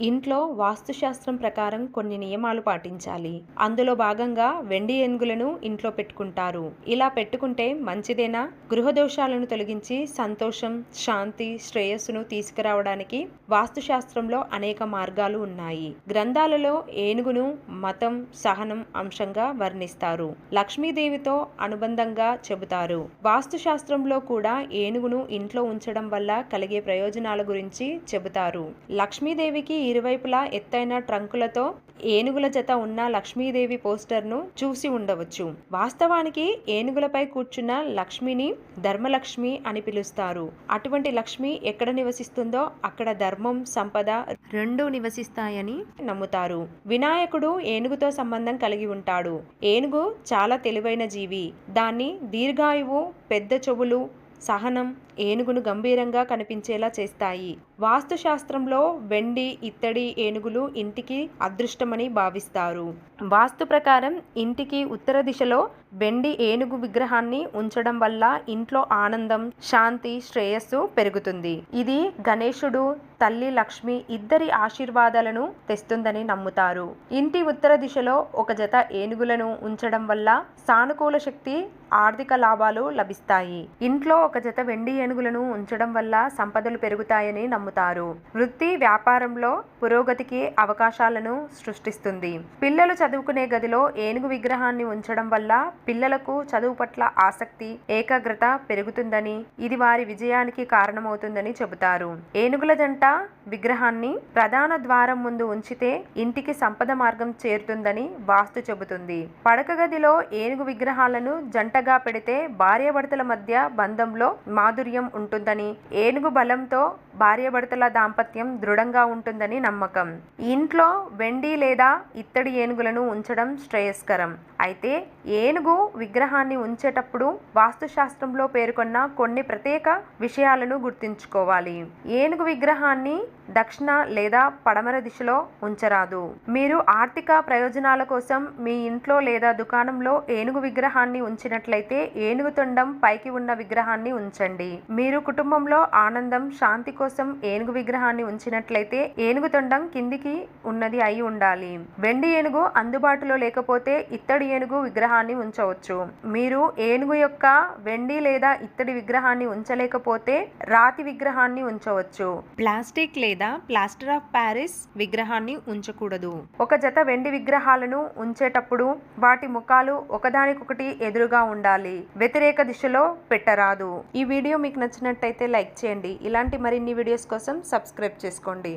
ఇంట్లో వాస్తుశాస్త్రం ప్రకారం కొన్ని నియమాలు పాటించాలి. అందులో భాగంగా వెండి ఏనుగులను ఇంట్లో పెట్టుకుంటారు. ఇలా పెట్టుకుంటే మంచిదేనా? గృహ దోషాలను తొలగించి సంతోషం శాంతి శ్రేయస్సును తీసుకురావడానికి వాస్తుశాస్త్రంలో అనేక మార్గాలు ఉన్నాయి. గ్రంథాలలో ఏనుగును మతం సహనం అంశంగా వర్ణిస్తారు. లక్ష్మీదేవితో అనుబంధంగా చెబుతారు. వాస్తుశాస్త్రంలో కూడా ఏనుగును ఇంట్లో ఉంచడం వల్ల కలిగే ప్రయోజనాల గురించి చెబుతారు. లక్ష్మీదేవికి ఇరువైపులా ఎత్తైన ట్రంకులతో ఏనుగుల జత ఉన్న లక్ష్మీదేవి పోస్టర్ను చూసి ఉండవచ్చు. వాస్తవానికి ఏనుగులపై కూర్చున్న లక్ష్మిని ధర్మలక్ష్మి అని పిలుస్తారు. అటువంటి లక్ష్మి ఎక్కడ నివసిస్తుందో అక్కడ ధర్మం సంపద రెండూ నివసిస్తాయని నమ్ముతారు. వినాయకుడు ఏనుగుతో సంబంధం కలిగి ఉంటాడు. ఏనుగు చాలా తెలివైన జీవి. దాన్ని దీర్ఘాయువు పెద్ద చెవులు సహనం ఏనుగును గంభీరంగా కనిపించేలా చేస్తాయి. వాస్తుశాస్త్రంలో వెండి ఇత్తడి ఏనుగులు ఇంటికి అదృష్టమని భావిస్తారు. వాస్తు ప్రకారం ఇంటికి ఉత్తర దిశలో వెండి ఏనుగు విగ్రహాన్ని ఉంచడం వల్ల ఇంట్లో ఆనందం శాంతి శ్రేయస్సు పెరుగుతుంది. ఇది గణేశుడు తల్లి లక్ష్మి ఇద్దరి ఆశీర్వాదాలను తెస్తుందని నమ్ముతారు. ఇంటి ఉత్తర దిశలో ఒక జత ఏనుగులను ఉంచడం వల్ల సానుకూల శక్తి ఆర్థిక లాభాలు లభిస్తాయి. ఇంట్లో ఒక జత వెండి ఏనుగులను ఉంచడం వల్ల సంపదలు పెరుగుతాయని నమ్ముతారు. వృత్తి వ్యాపారంలో పురోగతికి అవకాశాలను సృష్టిస్తుంది. పిల్లలు చదువుకునే గదిలో ఏనుగు విగ్రహాన్ని ఉంచడం వల్ల పిల్లలకు చదువు పట్ల ఆసక్తి ఏకాగ్రత పెరుగుతుందని ఇది వారి విజయానికి కారణమవుతుందని చెబుతారు. ఏనుగుల జంట విగ్రహాన్ని ప్రధాన ద్వారం ముందు ఉంచితే ఇంటికి సంపద మార్గం చేరుతుందని వాస్తు చెబుతుంది. పడక గదిలో ఏనుగు విగ్రహాలను జంటగా పెడితే భార్యాభర్తల మధ్య బంధంలో మాధుర్యం ఉంటుందని ఏనుగు బలంతో భార్యాభర్తల దాంపత్యం దృఢంగా ఉంటుందని నమ్మకం. ఇంట్లో వెండి లేదా ఇత్తడి ఏనుగులను ఉంచడం శ్రేయస్కరం. అయితే ఏనుగు విగ్రహాన్ని ఉంచేటప్పుడు వాస్తుశాస్త్రంలో పేర్కొన్న కొన్ని ప్రత్యేక విషయాలను గుర్తుంచుకోవాలి. ఏనుగు విగ్రహాన్ని దక్షిణ లేదా పడమర దిశలో ఉంచరాదు. మీరు ఆర్థిక ప్రయోజనాల కోసం మీ ఇంట్లో లేదా దుకాణంలో ఏనుగు విగ్రహాన్ని ఉంచినట్లయితే ఏనుగు తొండం పైకి ఉన్న విగ్రహాన్ని ఉంచండి. మీరు కుటుంబంలో ఆనందం శాంతి కోసం ఏనుగు విగ్రహాన్ని ఉంచినట్లయితే ఏనుగు తొండం కిందికి ఉన్నది అయి ఉండాలి. వెండి ఏనుగు అందుబాటులో లేకపోతే ఇత్తడి ఏనుగు విగ్రహాన్ని ఉంచవచ్చు. మీరు ఏనుగు యొక్క వెండి లేదా ఇత్తడి విగ్రహాన్ని ఉంచలేకపోతే రాతి విగ్రహాన్ని ఉంచవచ్చు. ప్లాస్టిక్ లేదా ప్లాస్టర్ ఆఫ్ ప్యారిస్ విగ్రహాన్ని ఉంచకూడదు. ఒక జత వెండి విగ్రహాలను ఉంచేటప్పుడు వాటి ముఖాలు ఒకదానికొకటి ఎదురుగా ఉండాలి. వ్యతిరేక దిశలో పెట్టరాదు. ఈ వీడియో మీకు నచ్చినట్టయితే లైక్ చేయండి. ఇలాంటి మరిన్ని వీడియోస్ కోసం సబ్స్క్రైబ్ చేసుకోండి.